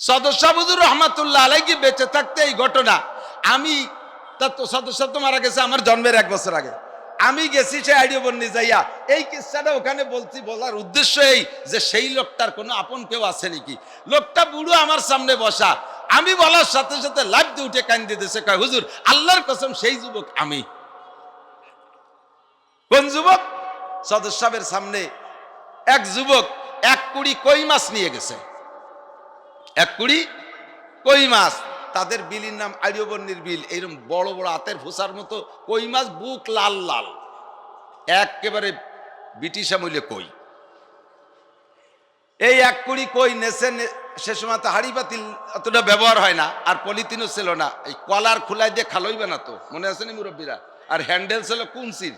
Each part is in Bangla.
সদস্য বুজুর রহমাতুল্লাহ আলাই কি বেঁচে থাকতে এই ঘটনা। আমি তার তো সদস্য তো মারা গেছে আমার জন্মের এক বছর আগে। আমি গেছি সে আইডিও বন্নি যাইয়া। এই ওখানে বলছি, বলার উদ্দেশ্য এই যে সেই লোকটার কোনো আপন কেউ আছে নাকি? লোকটা বুড়ো আমার সামনে বসা। আমি বলার সাথে সাথে লাভ দিয়ে উঠে কান্দি দিতেছে, কয়, হুজুর, আল্লাহর কসম সেই যুবক আমি। কোন যুবক? সদস্য সামনে এক যুবক এক কুড়ি কই মাছ নিয়ে গেছে। কুড়ি? কই মাছ? তাদের বিলির নাম আর্যবর্ণীর বিল। এইরকম বড় বড় হাতের ভুসার মতো কই মাছ? বুক লাল লাল। একেবারে ব্রিটিশ আমলে কই। এই এক কুড়ি কই নেছে সে সময় তো হাড়ি পাতিল অতটা ব্যবহার হয় না, আর পলিথিনও ছিল না। এই কলার খোলায় দিয়ে খালইবে না তো, মনে আছে নি মুরব্বীরা? আর হ্যান্ডেল ছিল কুনসির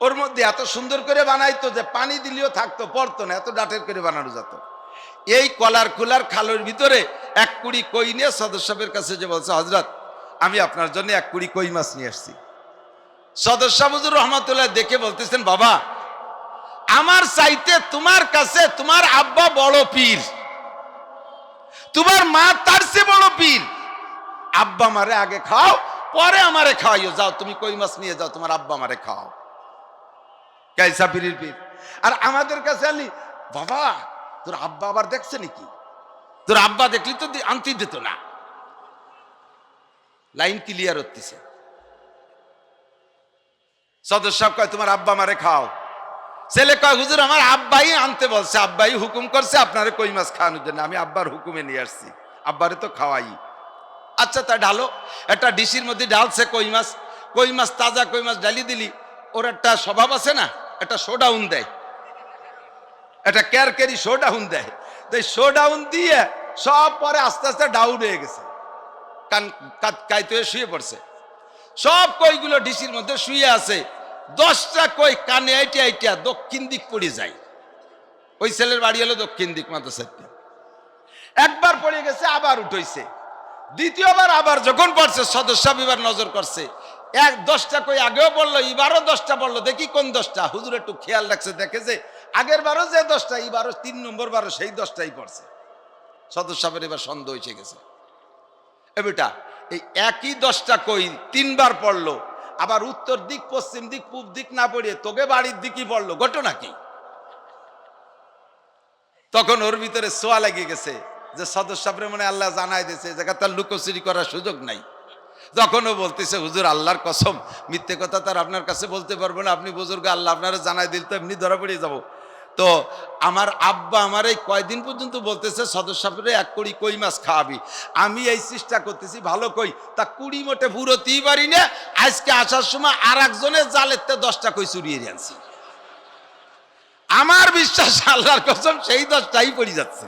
ওর মধ্যে এত সুন্দর করে বানাইতো যে পানি দিলেও থাকতো, পড়তো না, এত ডাটের করে বানানো যেত। এই কলার কুলার খালের ভিতরে এক কুড়ি কই নিয়ে সদস্যের কাছে যে বলছে, হজরত, আমি আপনার জন্য এক কুড়ি কই মাছ নিয়ে আসছি। সদস্য মুজুর রহমতুল্লাহ দেখে বলতেছেন, বাবা, আমার চাইতে তোমার কাছে তোমার আব্বা বড় পীর। তোমার মা তার চেয়ে বড় পীর। আব্বা মারে আগে খাও, পরে আমারে খাওয়াইও। যাও, তুমি কই মাছ নিয়ে যাও, তোমার আব্বা মারে খাও কাইসা পীরের পীর। আর আমাদের কাছে আলি, বাবা তোর আব্বা আবার দেখছে নাকি? তোর আব্বা দেখলি তো আনতে দিত না। লাইন ক্লিয়ার হতেছে। সদস্য সাহেব কয়, তোমার আব্বা মারে খাও। ছেলে কয়, হুজুর, আমার আব্বাই আনতে বলছে, আব্বাই হুকুম করছে, আপনারে কই মাছ খাওয়ানোর জন্য? আমি আব্বার হুকুমে নিয়ে আসছি, আব্বারে তো খাওয়াই। আচ্ছা তা ঢালো, একটা ডিশির মধ্যে ডালছে কই মাছ কই মাছ, তাজা কই মাছ ডালি দিলি, ওর একটা স্বভাব আছে না, একটা শোডাউন দেয়। একটা ক্যারকেরি শোডাউন দেয়। তো এই শোডাউন দিয়ে সব পরে আস্তে আস্তে ডাউন হয়ে গেছে। কান কাইতে শুয়ে পড়ছে। সব কইগুলো ডিসির মধ্যে শুয়ে আছে। দশটা কই কানে আইটে আইটিয়া দক্ষিণ দিক পড়ে যায়। ওই ছেলের বাড়ি হলো দক্ষিণ দিক মাদ্রাসাতে একবার পড়ে গেছে, আবার উঠইছে দ্বিতীয়বার আবার যখন পড়ছে, সদস্য এবার নজর করছে। এক দশটা কই আগেও বলল এবারও দশটা বলল দেখি কোন দশটা? হুজুর একটু খেয়াল রাখছে, দেখে যে আগের বারও যে দশটা, এই বারো তিন নম্বর বারো সেই দশটাই পড়ছে। সদস্য এবার সন্দেহ এসে গেছে। এ বেটা, এই একই দশটা কই তিনবার পড়ল, আবার উত্তর দিক, পশ্চিম দিক, পূব দিক না পড়িয়ে তোকে বাড়ির দিকই পড়ল, ঘটনা কি তখন ওর ভিতরে সোয়া লেগে গেছে যে সদস্য মনে আল্লাহ জানাই দিয়েছে জায়গা তার লুকোচুরি করার সুযোগ নাই। তখনও বলতেছে, হুজুর, আল্লাহর কসম, মিথ্যে কথা তার আপনার কাছে বলতে পারব না। আপনি বুজুর্গ, আল্লাহ আপনারা জানাই দিল তো এমনি ধরা পড়ে যাব। তো আমার আব্বা আমার এই কয়দিন পর্যন্ত বলতেছে সদস্য এক কুড়ি কই মাছ খাওয়াবি? আমি এই চেষ্টা করতেছি, ভালো কই? তা কুড়ি মোটে ফুরোতেই পারি না। আজকে আসার সময় আর একজনের জালের তে দশটা কই চুরিয়ে আনছি। আমার বিশ্বাস আল্লাহর কসম, সেই দশটাই পড়ে যাচ্ছে।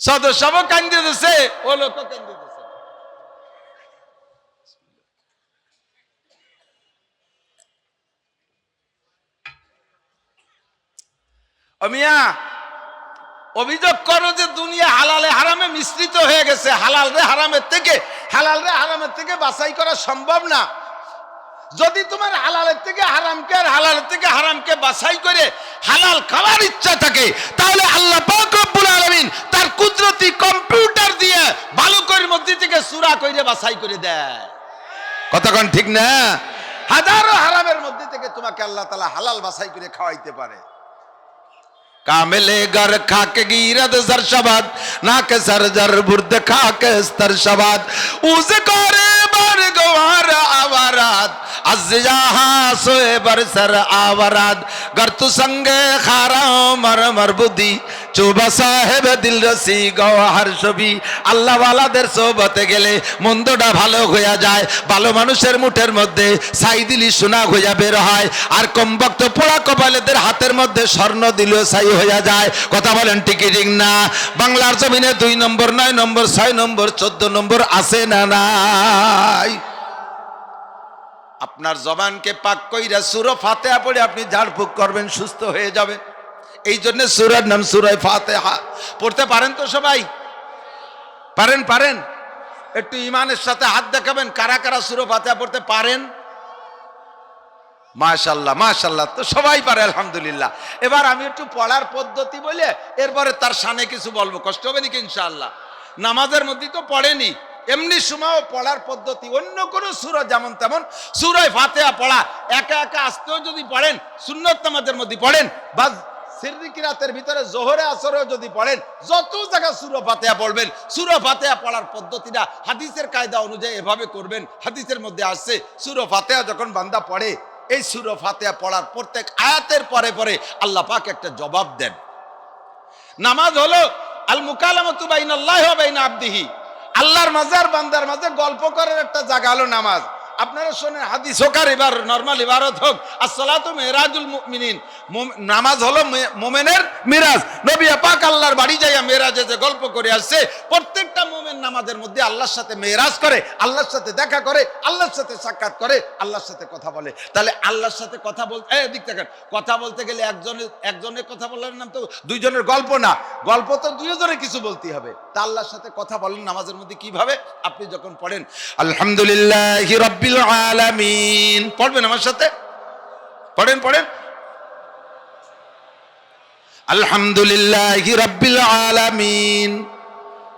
সদস্য কান্দি দিছে ও লোক কান্দি অমিয়া অভিযোগ করো যে দুনিয়া হালালে হারামে মিশ্রিত হয়ে গেছে। হালাল রে হারামের থেকে, হালাল রে হারামের থেকে বাছাই করা সম্ভব না। যদি তোমার হালালের থেকে হারামকে আর হালালের থেকে হারামকে বাছাই করে হালাল খাওয়ার ইচ্ছা থাকে, তাহলে আল্লাহ রব্বুল আলামিন তার কুদরতি কম্পিউটার দিয়ে বালুকের মধ্যে থেকে সুরা কইরে বাছাই করে দেয়। কতক্ষণ ঠিক না? হাজারো হারামের মধ্যে থেকে তোমাকে আল্লাহ তাআলা হালাল বাছাই করে খাওয়াইতে পারে। কামেলে গর খাক കാമലെ ഗർ ഖാക്ക് ഗീരത് സർഷബാദ് നാക്ക് സർജർ ബുർദ് ഖാക്ക് സ്തർഷബാദ് ഉസ് കോരെ ബർ ഗവാര সোয়ে বর সর আবারাত গর তু সঙ্গে സംഗേ মর মর বুদ্ধি চুবা সাহেব দিল রসি গওয়ার ছবি আল্লাহ ওয়ালাদের সোবতে গেলে মন্দটা ভালো হইয়া যায় ভালো মানুষের মুঠের মধ্যে সাই দিলি সোনা হইয়া বের হয় আর কমবক্ত পোড়া কপালেদের হাতের মধ্যে স্বর্ণ দিল সাই হইয়া যায়। কথা বলেন টিকি ঠিক না। বাংলার জমিনে দুই নম্বর, নয় নম্বর, ছয় নম্বর, চোদ্দ নম্বর আছে না নাই? আপনার জবানকে পাক কইরা সুরো ফাতেহা পড়ে আপনি ঝাড়ফুঁক করবেন, সুস্থ হয়ে যাবে। এই জন্য সুরার নাম সুরায় ফাতেহা। পড়তে পারেন তো সবাই? পারেন পারেন। একটু ইমানের সাথে হাত দেখাবেন, কারা কারা সুরো ফাতেহা পড়তে পারেন? মাশাল্লাহ মাশাল্লাহ। তো সবাই পারে, আলহামদুলিল্লাহ। এবার আমি একটু পড়ার পদ্ধতি বলে এরপরে তার সানে কিছু বলব। কষ্ট হবে নাকি ইনশাআল্লাহ? নামাজের মধ্যে তো পড়েনি। এমনি সময়ও পড়ার পদ্ধতি, অন্য কোনো সুরা যেমন তেমন। সুরায় ফাতেহা পড়া, একা একা আসতেও যদি পড়েন, সুন্নত নামাজের মধ্যে পড়েন বা সিরদিকিরাতের ভিতরে জোহরে, আসরেও যদি পড়েন, যত জায়গা সুর ফাতেহা পড়বেন, সুর ফাতেহা পড়ার পদ্ধতিটা হাদিসের কায়দা অনুযায়ী এভাবে করবেন। হাদিসের মধ্যে আসছে, সুর ফাতেহা যখন বান্দা পড়ে এই সুর ফাতেহা পড়ার প্রত্যেক আয়াতের পরে পরে আল্লাহ পাক একটা জবাব দেন। নামাজ হলো, আল মুকালামতু বাইন আল্লাহ বাইন আবদিহি। আল্লাহর মাঝে আর বান্দার মাঝে গল্প করার একটা জায়গা হলো নামাজ। আপনারা শোনেন, হাদিস হোক আর এবার নর্মাল ইবারত হোক। আসসালাতু মুম- নামাজ হলো মোমেনের মিরাজ। নবী পাক আল্লাহর বাড়ি যাইয়া মেরাজে যে গল্প করে আসছে, প্রত্যেকটা মোমেন নামাজের মধ্যে আল্লাহর সাথে মেরাজ করে, আল্লাহর সাথে দেখা করে, আল্লাহর সাথে সাক্ষাৎ করে, আল্লাহর সাথে কথা বলে। তাহলে আল্লাহর সাথে কথা বলতে দিক থেকে, কথা বলতে গেলে একজনের একজনের কথা বলার নাম তো দুইজনের গল্প না। গল্প তো দুইজনে কিছু বলতে হবে। তা আল্লাহর সাথে কথা বলেন নামাজের মধ্যে কীভাবে? আপনি যখন পড়েন, আলহামদুলিল্লাহ রব্বিল আলামিন। পড়বেন আমার সাথে? পড়েন পড়েন। আলহামদুলিল্লাহ রব্বিল আলামিন।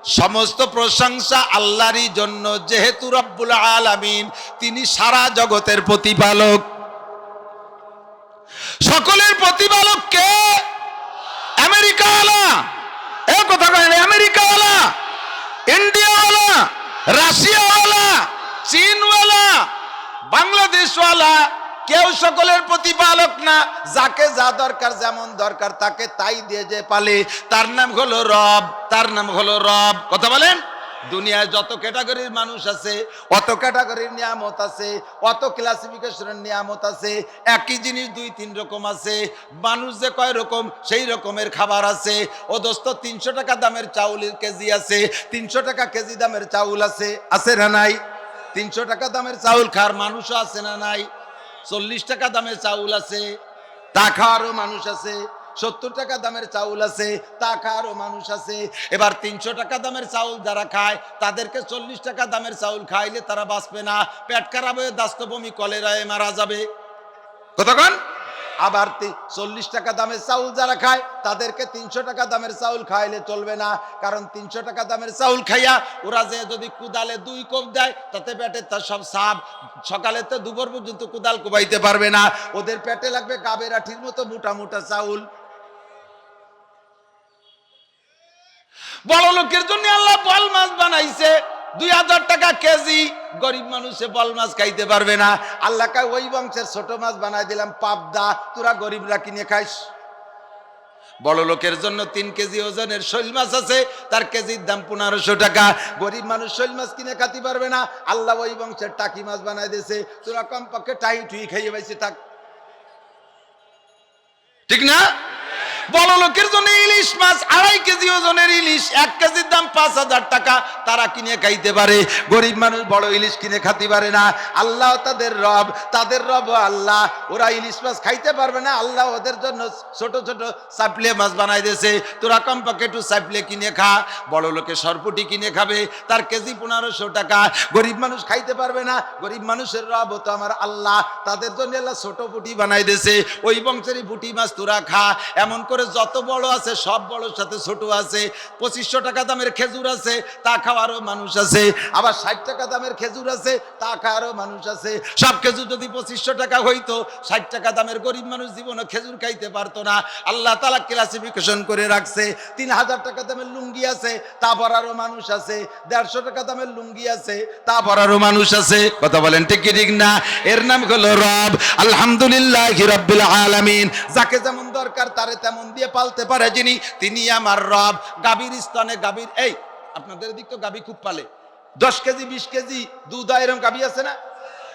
সমস্ত প্রশংসা আল্লাহরই জন্য, যেহেতু রব্বুল আলামিন, তিনি সারা জগতের প্রতিপালক। সকলের প্রতিপালক কে? আমেরিকা আমেরিকাওয়ালা। এ কথা কয় না, আমেরিকাওয়ালা। ইন্ডিয়াওয়ালা। চীনওয়ালা বাংলাদেশওয়ালা, কেউ সকলের প্রতিপালক না। যাকে যা দরকার, যেমন দরকার তাকে তাই দিয়ে যে পালে। তার নাম হলো রব, তার নাম হলো রব। কথা বলেন? দুনিয়ায় যত ক্যাটাগরির মানুষ আছে, অত ক্যাটাগরির নিয়ামত আছে, অত ক্লাসিফিকেশনের নিয়ামত আছে, একই জিনিস দুই, তিন রকম আছে। মানুষ যে কয় রকম, সেই রকমের খাবার আছে। ও দোস্ত, তিনশো টাকা দামের চাউলের কেজি আছে, তিনশো টাকা কেজি দামের চাউল আছে। আছে না নাই? তিনশো টাকা দামের চাউল খাওয়ার মানুষও আছে না নাই? চল্লিশ টাকা দামের চাউল আছে, তা খাওয়ারও মানুষ আছে, সত্তর টাকা দামের চাউল আছে, তা খাওয়ারও মানুষ আছে। এবার তিনশো টাকা দামের চাউল যারা খায়, তাদেরকে চল্লিশ টাকা দামের চাউল খাইলে তারা বাঁচবে না। পেট খারাপ হয়ে দাস্তবমি কলেরায় মারা যাবে। কতক্ষণ? আবার চল্লিশ টাকা দামের চাউল যারা খায়, তাদেরকে তিনশো টাকা দামের চাউল খাইলে চলবে না। কারণ তিনশো টাকা দামের চাউল খাইয়া ওরা যে যদি কুদালে দুই কোপ দেয়, তাতে পেটে তার সব সাপ। সকালে তো দুপুর পর্যন্ত কুদাল কোবাইতে পারবে না। ওদের পেটে লাগবে গাবের আঠির মতো মোটা মোটা চাউল। বড় লোকের জন্য আল্লাহ বল মাছ বানাইছে। দুই হাজার টাকা কেজি গরিব মানুষে বল মাছ খাইতে পারবে না। আল্লাহ কায়, ওই বংশের ছোট মাছ বানাই দিলাম, পাবদা, তোরা গরিবরা কিনে খাইস। বড় লোকের জন্য তিন কেজি ওজনের শৈল মাছ আছে, তার কেজির দাম পনেরোশো টাকা। গরিব মানুষ শৈল মাছ কিনে খাতে পারবে না। আল্লাহ ওই বংশের টাকি মাছ বানাই দিয়েছে। তোরা কমপক্ষে টাই টুই খাইয়ে পাইছে থাক। ঠিক না? বড় লোকের জন্য ইলিশ মাছ, আড়াই কেজি ওজনের ইলিশ, এক কেজির দাম পাঁচ হাজার টাকা। তারা কিনে খাইতে পারে। গরিব মানুষ বড় ইলিশ কিনে খাতে পারে না। আল্লাহ তাদের রব তাদের রব আল্লাহ। ওরা ইলিশ মাছ খাইতে পারবে না। আল্লাহ ওদের জন্য ছোট ছোট সাপলে মাছ বানাই দিয়েছে। তোরা কমপক্ষে একটু সাপলে কিনে খা। বড় লোকে সরপুটি কিনে খাবে। তার কেজি পনেরোশো টাকা। গরিব মানুষ খাইতে পারবে না। গরিব মানুষের রব তো আমার আল্লাহ। তাদের জন্য আল্লাহ ছোট পুটি বানাই দিয়েছে। ওই বংশেরই পুটি মাছ তোরা খা। এমন যত বড় আছে, সব বড়র সাথে ছোট আছে, পঁচিশশো টাকা দামের খেজুর আছে, তা খাওয়ারও মানুষ আছে, আবার ষাট টাকা দামের খেজুর আছে, তা খাওয়ারও মানুষ আছে। সব খেজুর যদি পঁচিশশো টাকা হইতো, ষাট টাকা দামের গরিব মানুষ জীবনে খেজুর খাইতে পারতো না। আল্লাহ তালা ক্লাসিফিকেশন করে রাখছে, তিন হাজার টাকা দামের লুঙ্গি আছে, তা পরারও মানুষ আছে, দেড়শো টাকা দামের লুঙ্গি আছে, তা পরারও মানুষ আছে। কথা বলেন ঠিক ঠিক না? এর নাম হলো রব। আলহামদুলিল্লাহ রব্বিল আলামিন। যাকে যেমন দরকার, তারে তেমন দিয়ে পালতে পারে যিনি, তিনি আমার রব। গাভীর স্তনে গাভীর, এই, আপনাদের দিক তো গাভী খুব পালে। দশ কেজি, বিশ কেজি দুধ হয়, এরকম গাভী আছে না?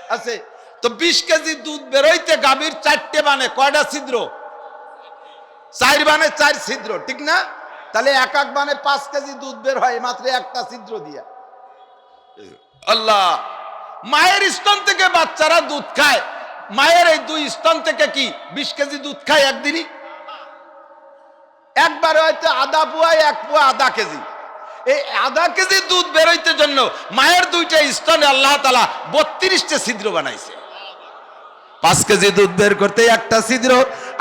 আছে। তো বিশ কেজি দুধ বেরোইতে গাভীর চারটে বানে, কয়টা ছিদ্র? চার বানে চার ছিদ্র, ঠিক না? তাহলে এক এক বানে পাঁচ কেজি দুধ বের হয়, মাত্র একটা ছিদ্র দিয়া। আল্লাহ, মায়ের স্তন থেকে বাচ্চারা দুধ খায়। মায়ের এই দুই স্তন থেকে কি? বিশ কেজি দুধ খায় একদিনই? একবার হয়তো আধা পুয়ায় এক পুয়া আধা কেজি। এই আধা কেজি দুধ বেরোইতে জন্য মায়ের দুইটা স্তনে আল্লাহ তালা বত্রিশটা ছিদ্র বানাইছে। পাঁচ কেজি দুধ বের করতে একটা ছিদ্র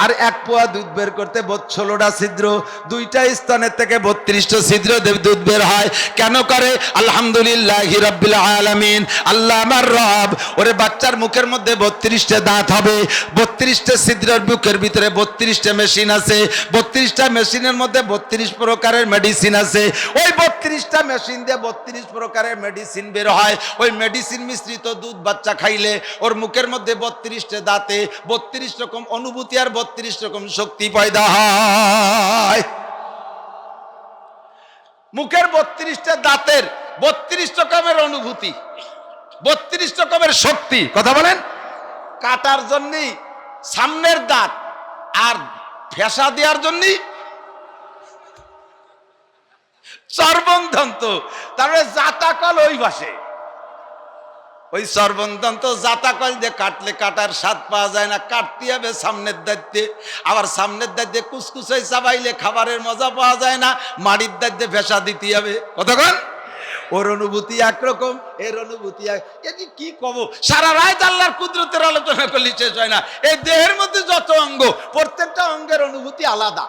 আর এক পোয়া দুধ বের করতে ষোলোটা ছিদ্র। দুইটা স্তনের থেকে বত্রিশটা ছিদ্র দুধ বের হয়। কেন করে? আলহামদুলিল্লাহ হিরব্বিল আলামিন। আল্লাহ আমার রব। ওরে বাচ্চার মুখের মধ্যে বত্রিশটা দাঁত হবে। বত্রিশটা ছিদ্রের মুখের ভিতরে বত্রিশটা মেশিন আছে। বত্রিশটা মেশিনের মধ্যে বত্রিশ প্রকারের মেডিসিন আছে। ওই বত্রিশটা মেশিন দিয়ে বত্রিশ প্রকারের মেডিসিন বের হয়। ওই মেডিসিন মিশ্রিত দুধ বাচ্চা খাইলে ওর মুখের মধ্যে বত্রিশটা দাঁতে বত্রিশ রকম অনুভূতি আর বত্রিশ রকম শক্তি পয়দা মুখের বত্রিশটা দাঁতের বত্রিশ রকমের অনুভূতি, বত্রিশ রকমের শক্তি। কথা বলেন? কাটার জন্যই সামনের দাঁত আর ফেসা দেওয়ার জন্যই সর্বন্ধন্ত তারপরে জাতাকল ওই ভাষে ওই সর্বন্তন্ত জাতাকল দিয়ে কাটলে কাটার স্বাদ পাওয়া যায় না, কাটতে হবে সামনের দায়িত্বে। আবার সামনের দায়িত্বে কুসকুসে চাবাইলে খাবারের মজা পাওয়া যায় না, মাড়ির দায়িত্বে ভেসা দিতে হবে। কতক্ষণ ওর অনুভূতি একরকম, এর অনুভূতি এক কি কব? সারা রাত আল্লাহর কুদরতের আলোচনা করলে শেষ হয় না। এই দেহের মধ্যে যত অঙ্গ, প্রত্যেকটা অঙ্গের অনুভূতি আলাদা।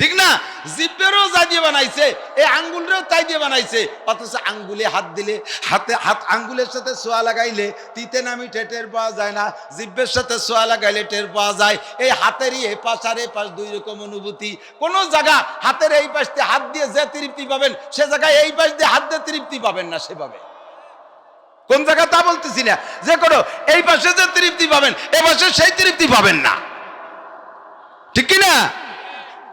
ঠিক না? জিপেরও যা দিয়ে বানাইছে, এই আঙ্গুলেরও তাই দিয়ে বানাইছে। অথচ আঙ্গুলে হাত দিলে, হাতে, হাত আঙ্গুলের সাথে সোয়া লাগাইলে তিতে নামি টের পাওয়া যায় না। জিব্বের সাথে সোয়া লাগাইলে টের পাওয়া যায়। এই হাতেরই এ পাশ আর এ পাশ দুই রকম অনুভূতি। কোন জায়গা হাতের এই পাশ দিয়ে হাত দিয়ে যে তৃপ্তি পাবেন, সে জায়গায় এই পাশ দিয়ে হাত দিয়ে তৃপ্তি পাবেন না সেভাবে। কোন জায়গা তা বলতেছি না? যে করো এই পাশে যে তৃপ্তি পাবেন, এ পাশে সেই তৃপ্তি পাবেন না। ঠিক কি না আল্লাহ আল্লাহ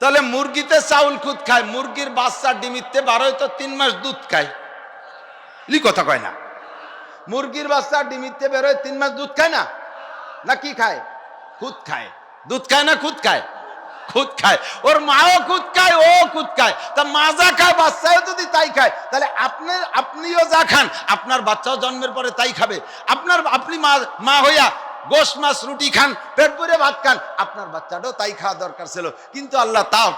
তাহলে মুরগিতে চাউল খুদ খায়, মুরগির বাচ্চা ডিমিতে বারোয় তো তিন মাস দুধ খায়। কথা কয় না। মুরগির বাচ্চা ডিমিতে বেরোয় তিন মাস দুধ খায় না? না কি খায়? খুদ খায়। দুধ খায় না খুদ খায়? খুদ খায়। ওর মাও খুদ খায়, ও খুদ খায়। তা মা যা খায়, বাচ্চাও যদি তাই খায়, তাহলে আপনি, আপনিও যা খান, আপনার বাচ্চাও জন্মের পরে তাই খাবে। আপনার, আপনি মা মা হইয়া গোশ মাছ, রুটি খান, পেট ভরে ভাত খান, আপনার বাচ্চাটাও তাই খাওয়া দরকার ছিল। কিন্তু আল্লাহ তাও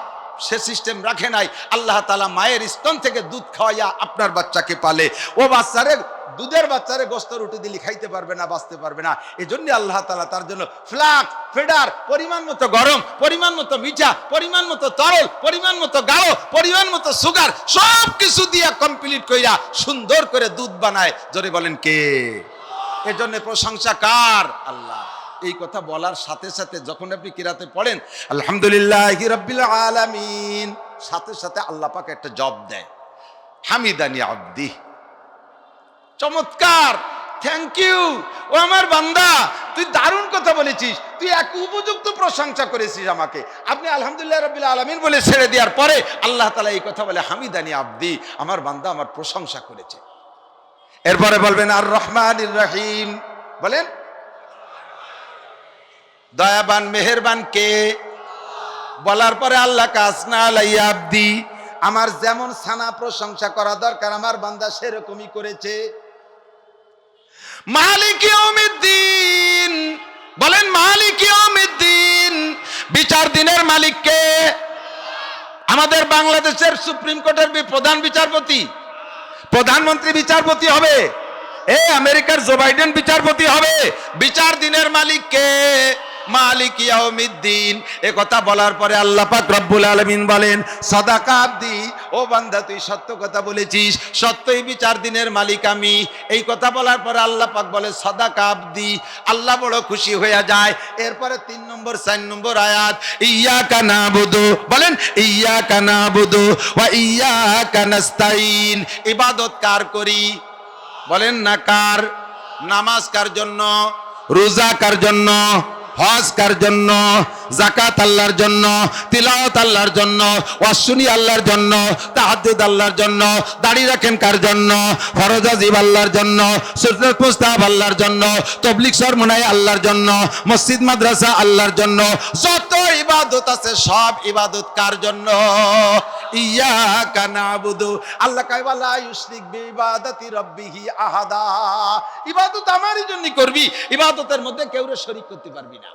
সে সিস্টেম রাখে নাই। আল্লাহ তালা মায়ের স্তন থেকে দুধ খাওয়াইয়া আপনার বাচ্চাকে পালে। ও বাচ্চারে, দুধের বাচ্চারে গোস্ত, রুটি দিলি খাইতে পারবে না, বাঁচতে পারবে না। এই জন্য আল্লাহ তালা তার জন্য ফ্লাক, ফেডার, পরিমাণ মতো গরম, পরিমাণ মতো মিঠা, পরিমাণ মতো তরল, পরিমাণ মতো গাঢ়, পরিমাণ মতো সুগার সব কিছু দিয়া কমপ্লিট কইরা সুন্দর করে দুধ বানায়। জোরে বলেন কে? এজন্য প্রশংসা কার? আল্লাহ। এই কথা বলার সাথে সাথে যখন আপনি কিরাতে পড়েন, আলহামদুলিল্লাহ আলামিন, সাথে সাথে আল্লাহ পাক একটা জব দেয়। হামিদানি আব্দি। চমৎকার! থ্যাংক ইউ ও আমার বান্দা, তুই দারুণ কথা বলেছিস। তুই এক উপযুক্ত প্রশংসা করেছিস আমাকে। আপনি আলহামদুলিল্লাহ রবিল আলমিন বলে ছেড়ে দেওয়ার পরে আল্লাহ তালা এই কথা বলে, হামিদানি আব্দি, আমার বান্দা আমার প্রশংসা করেছে। এরপরে বলবেন আর রহমান রহিম। বলেন, দয়াবান, মেহেরবান কে? বলার পরে, আল্লাহ কাসনা আব্দি। আমার যেমন সানা প্রশংসা করা দরকার, আমার বান্দা সেরকমই করেছে। বলেন বিচার দিনের মালিককে আমাদের বাংলাদেশের সুপ্রিম কোর্টের প্রধান বিচারপতি। প্রধানমন্ত্রী বিচারপতি হবে। এ আমেরিকার জো বাইডেন বিচারপতি হবে। বিচার দিনের মালিককে মালিক ইয়াউমিদ্দিন। এ কথা বলার পরে আল্লাহ পাক রব্বুল আলামিন বলেন, সাদাকা আব্দি, ও বান্দা, তুই সত্য কথা বলেছিস, সত্যই বিচার দিনের মালিক আমি। এই কথা বলার পরে আল্লাহ পাক বলে, সাদাকা আব্দি, আল্লাহ বড় খুশি হয়ে যায়। এরপরে তিন নম্বর, চার নম্বর আয়াত ইয়া কানা বুধু বলেন ইয়া কানা বুধু ওয়া ইয়া কানাস্তাইন ইবাদত কার করি? বলেন না কার? নামাজ কার জন্য? রোজা কার জন্য? হজ কার জন্য? জাকাত আল্লাহর জন্য? তিলাওয়াত আল্লাহর জন্য? ওয়াসুনি আল্লাহর জন্য? তাহাজ্জুদ আল্লাহর জন্য? দাড়ি রাখেন কার জন্য? ফরজ আজিব আল্লাহর জন্য? সুন্নাত মুস্তাহাব আল্লাহর জন্য? তবলিগ সরমনাই আল্লাহর জন্য? মসজিদ, মাদ্রাসা আল্লাহর জন্য? যত ইবাদত আছে, সব ইবাদত কার জন্য? ইয়া কানাবুদু আল্লাহ ওয়ালা ইউশরিক বিইবাদাতি রাব্বিহি আহাদা। ইবাদত আমারই জন্য করবি। ইবাদতের মধ্যে কেউ শরীক করতে পারবি না।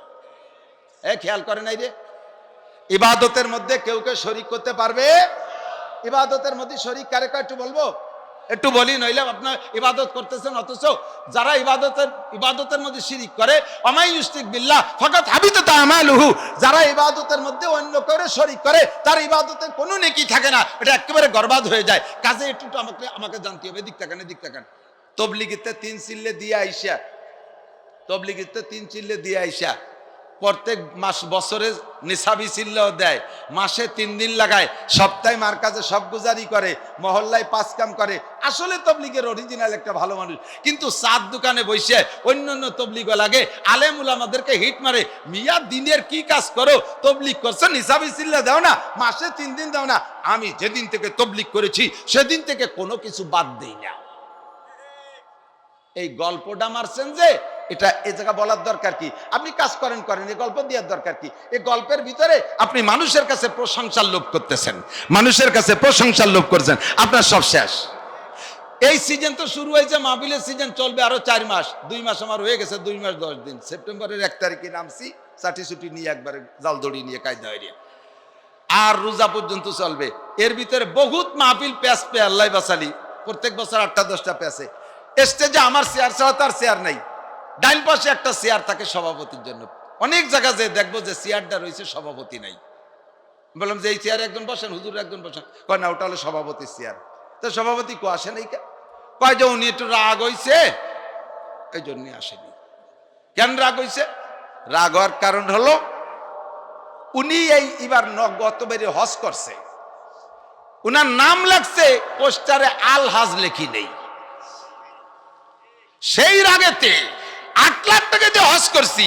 এ, খেয়াল করে নাই রে। ইবাদতের মধ্যে কেউ কেউ শরিক করতে পারবে? ইবাদতের মধ্যে শরিক কারে একটু বলব? একটু বলি, নইলে আপনার ইবাদত করতেছেন, অথচ যারা ইবাদতের ইবাদতের মধ্যে শিরিক করে, অমাই ইউস্তিক বিল্লাহ ফকাত হাবিত তামালুহু, যারা ইবাদতের মধ্যে অন্য করে শরিক করে, তার ইবাদতের কোনো নেকি থাকে না। এটা একেবারে গর্বাদ হয়ে যায়। কাজে একটু আমাকে আমাকে জানতে হবে দিক তাকান, এদিক তাকান। তবলিগিতে তিন চিল্লে দিয়ে আইসা। তবলিগিতে তিন চিল্লে দিয়ে আইসা। প্রত্যেক মাস বছরে নিসাবি চিল্লাও দেয়। মাসে তিন দিন লাগায়। সপ্তাহে মার কাছে সব গুজারি করে, মহল্লায় পাঁচ কাম করে। আসলে তবলিগের অরিজিনাল একটা ভালো মানুষ। কিন্তু চার দোকানে বসে অন্য অন্য তবলিগ লাগে। আলেমুল আমাদেরকে হিট মারে। মিয়া, দিনের কি কাজ করো? তবলিগ করছ, নিসাবি চিল্লা দাও না। মাসে তিন দিন দাও না। আমি যেদিন থেকে তবলিগ করেছি, সেদিন থেকে কোনো কিছু বাদ দিই না। এই গল্পটা মারছেন যে এটা, এ জায়গা বলার দরকার কি? আপনি কাজ করেন করেন এই গল্প দেওয়ার দরকার কি? এই গল্পের ভিতরে আপনি মানুষের কাছে প্রশংসার লোভ করতেছেন, মানুষের কাছে প্রশংসার লোভ করছেন, আপনার সব শেষ। এই সিজন তো শুরু হয়েছে মাহবিলের সিজন চলবে আরও চার মাস, দুই মাস আমার হয়ে গেছে, দুই মাস দশ দিন। সেপ্টেম্বরের এক তারিখে নামছি, চাটি ছুটি নিয়ে একবারে জাল দড়ি নিয়ে কায়দা হয়ে আর রোজা পর্যন্ত চলবে। এর ভিতরে বহুত মাহফিল প্যাস পে আল্লাহ বাসালি প্রত্যেক বছর আটটা, দশটা প্যাসে স্টেজে আমার চেয়ার ছাড়া তার চেয়ার নাই। ডাইন পাশে একটা চেয়ার থাকে সভাপতির জন্য। অনেক জায়গা যে দেখব যে চেয়ারটা রয়েছে সভাপতি নাই। বললাম যে এই চেয়ারে একজন বসেন, হুজুর একজন বসেন। কয়, না, ওটা হলো সভাপতির চেয়ার তো সভাপতি কো আসে নাই? কয় যে উনি একটু রাগ হইছে। এই জন্য আসেনি। কেন রাগ হইছে? রাগ হওয়ার কারণ হলো, উনি এই এবার গত বেরে হজ করছে। উনার নাম লাগছে পোস্টারে আল হাজ লেখি নেই। সেই রাগেতে আট লাখ টাকা দিয়ে হজ করছি।